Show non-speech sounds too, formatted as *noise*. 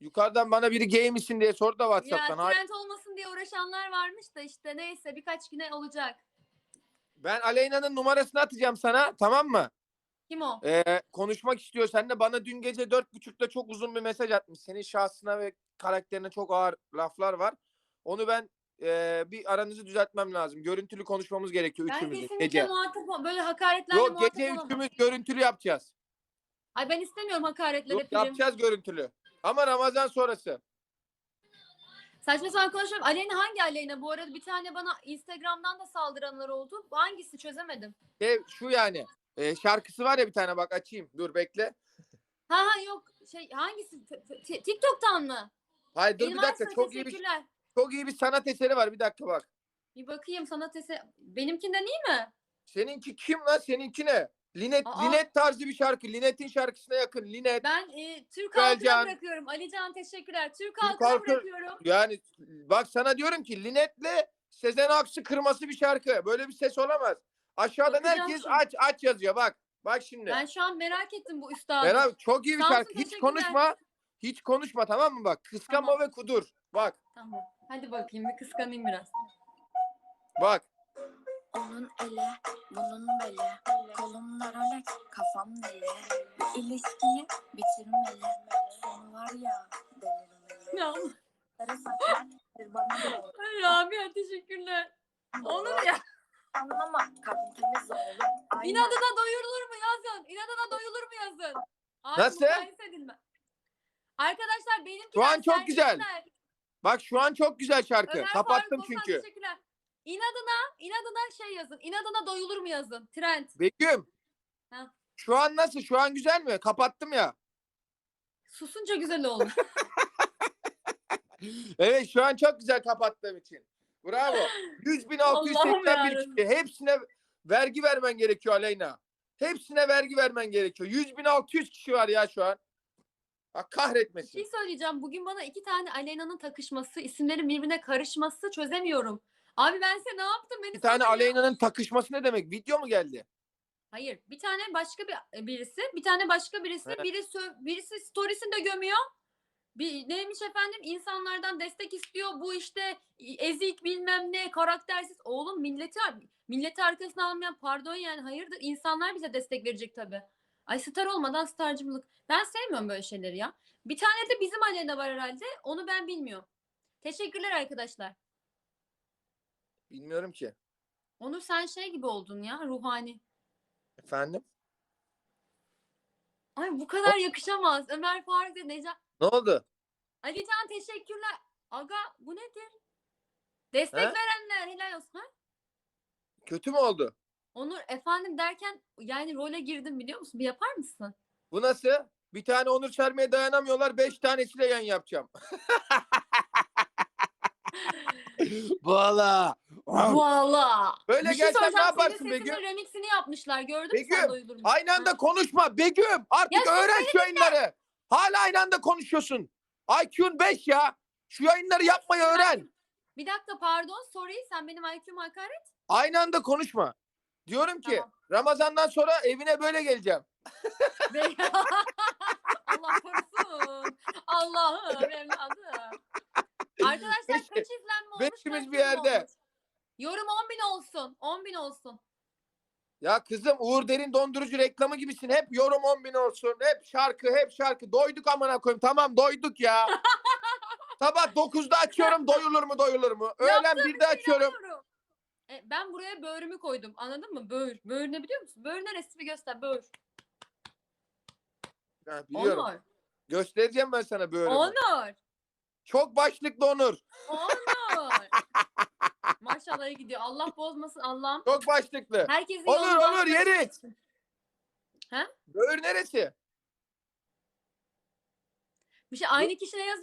Yukarıdan bana biri gay misin diye sordu da Ya WhatsApp'tan. Hayır. trend olmasın diye uğraşanlar varmış da işte neyse birkaç güne olacak. Ben Aleyna'nın numarasını atacağım sana tamam mı? Kim o? Ee, konuşmak istiyor seninle. Bana dün gece dört buçukta çok uzun bir mesaj atmış. Senin şahsına ve karakterine çok ağır laflar var. Onu ben ee, bir aranızı düzeltmem lazım. Görüntülü konuşmamız gerekiyor Ben üçümüzün kesinlikle gece. muhatap ol- böyle hakaretlerle Yok muhatap gece olamam. üçümüz görüntülü yapacağız. Ay ben istemiyorum hakaretleri Yok yapacağız görüntülü. Ama Ramazan sonrası. Saçma sapan konuşuyorum. Aleyna hangi Aleyna? Bu arada bir tane bana Instagram'dan da saldıranlar oldu. Hangisi çözemedim. Şey, şu yani. ee, şarkısı var ya bir tane bak açayım. Dur bekle. Ha ha yok şey hangisi? T- t- TikTok'tan mı? Hayır dur bir Elmas'la dakika. Çok iyi bir teşekkürler. çok iyi bir sanat eseri var. Bir dakika bak. Bir bakayım sana tese... Benimkinden iyi mi? Seninki kim lan? Seninki ne? Linet, Aa. Linet tarzı bir şarkı. Linet'in şarkısına yakın. Linet. Ben e, Türk halkına Can. bırakıyorum. Alican teşekkürler. Türk, Türk halkına halkı- bırakıyorum. Yani bak sana diyorum ki Linet'le Sezen Aksu kırması bir şarkı. Böyle bir ses olamaz. Aşağıdan Bakacağım herkes şimdi. aç aç yazıyor bak. Bak şimdi. Ben şu an merak ettim bu üstadı. Beraber çok iyi bir Sağ olsun, şarkı. Hiç teşekkürler. konuşma. Hiç konuşma tamam mı bak. Kıskanma Tamam. ve kudur. Bak. Tamam. Hadi bakayım bir kıskanayım biraz. Bak. Onun ele, bunun bele. İlişkiyi bitirmeli. Sonu var ya delirimeli. Ya, Sarı saçlar bana ay Rabia teşekkürler. Onur ya. Anlama, kalbim temiz oğlum. Aynen. İnadına doyulur mu yazın? İnadına doyulur mu yazın? Nasıl? mukayese edilme. Arkadaşlar benimki Şu an çok güzel. Bak şu an çok güzel şarkı. Ömer Kapattım Faruk Ozan, çünkü. Teşekkürler. İnadına, inadına şey yazın. İnadına doyulur mu yazın? Trend. Begüm. Ha. Şu an nasıl? Şu an güzel mi? Kapattım ya. Susunca güzel olur. *laughs* Evet şu an çok güzel kapattığım için. Bravo. 100 bin 681 yarabbim. kişi. Hepsine vergi vermen gerekiyor Aleyna. Hepsine vergi vermen gerekiyor. 100 bin 600 kişi var ya şu an. Bir kahretmesin. şey söyleyeceğim. Bugün bana iki tane Aleyna'nın takışması, isimlerin birbirine karışması çözemiyorum. Abi ben size ne yaptım? Beni Bir tane. Aleyna'nın takışması ne demek? Video mu geldi? Hayır. Bir tane başka bir e, birisi, bir tane başka birisi, Evet. biri sö- birisi storiesinde gömüyor. Bir, neymiş efendim? İnsanlardan destek istiyor. Bu işte ezik bilmem ne, karaktersiz. Oğlum milleti milleti arkasına almayan pardon yani hayırdır insanlar bize destek verecek tabii. Ay star olmadan starcılık. Ben sevmiyorum böyle şeyleri ya. Bir tane de bizim Aleyna var herhalde. Onu ben bilmiyorum. Teşekkürler arkadaşlar. Bilmiyorum ki. Onur sen şey gibi oldun ya ruhani. Efendim? Ay bu kadar yakışamaz. Ömer Faruk ve Necat. Ne oldu? Alican teşekkürler. Aga bu nedir? Destek He? verenler helal olsun. Ha? Kötü mü oldu? Onur efendim derken yani role girdim biliyor musun? Bir yapar mısın? Bu nasıl? Bir tane Onur Şermi'ye dayanamıyorlar. Beş tanesiyle yan yapacağım. *laughs* *laughs* Valla. Valla. Böyle şey gelsen ne yaparsın Senin Begüm? sesinin remixini yapmışlar. Gördün mü sen Begüm, doyulur mu? Aynı anda konuşma. Begüm artık Ya öğren şu yayınları. Hala aynı anda konuşuyorsun. IQ'un 5 ya. Şu yayınları yapmayı öğren. Bir dakika pardon sorry sen benim IQ'm hakaret. Aynı anda konuşma. Diyorum ki Tamam. Ramazan'dan sonra evine böyle geleceğim. *laughs* *laughs* Allah korusun. Allah'ım evladım. *laughs* Arkadaşlar Beş- kaç izlenme olmuş? beşimiz kaç bir yorum yerde. olmuş? Yorum 10 bin olsun. 10 bin olsun. Ya kızım Uğur Derin dondurucu reklamı gibisin. Hep yorum 10 bin olsun. Hep şarkı, hep şarkı. Doyduk amına koyayım. Tamam doyduk ya. *laughs* Sabah 9'da açıyorum doyulur mu doyulur mu? Öğlen Yaptığım 1'de açıyorum. Yorum. E, ben buraya böğrümü koydum. Anladın mı? Böğür. Böğür ne biliyor musun? Böğür neresi bir göster. Böğür. Ha, biliyorum. Onur. Göstereceğim ben sana böyle. Onur. Çok başlıklı Onur. Onur. *laughs* Maşallah iyi gidiyor. Allah bozmasın Allah'ım. Çok başlıklı. Herkesin Olur, yolunu olur, açık yeri. etsin. Böğür neresi? Bir şey aynı kişiye yaz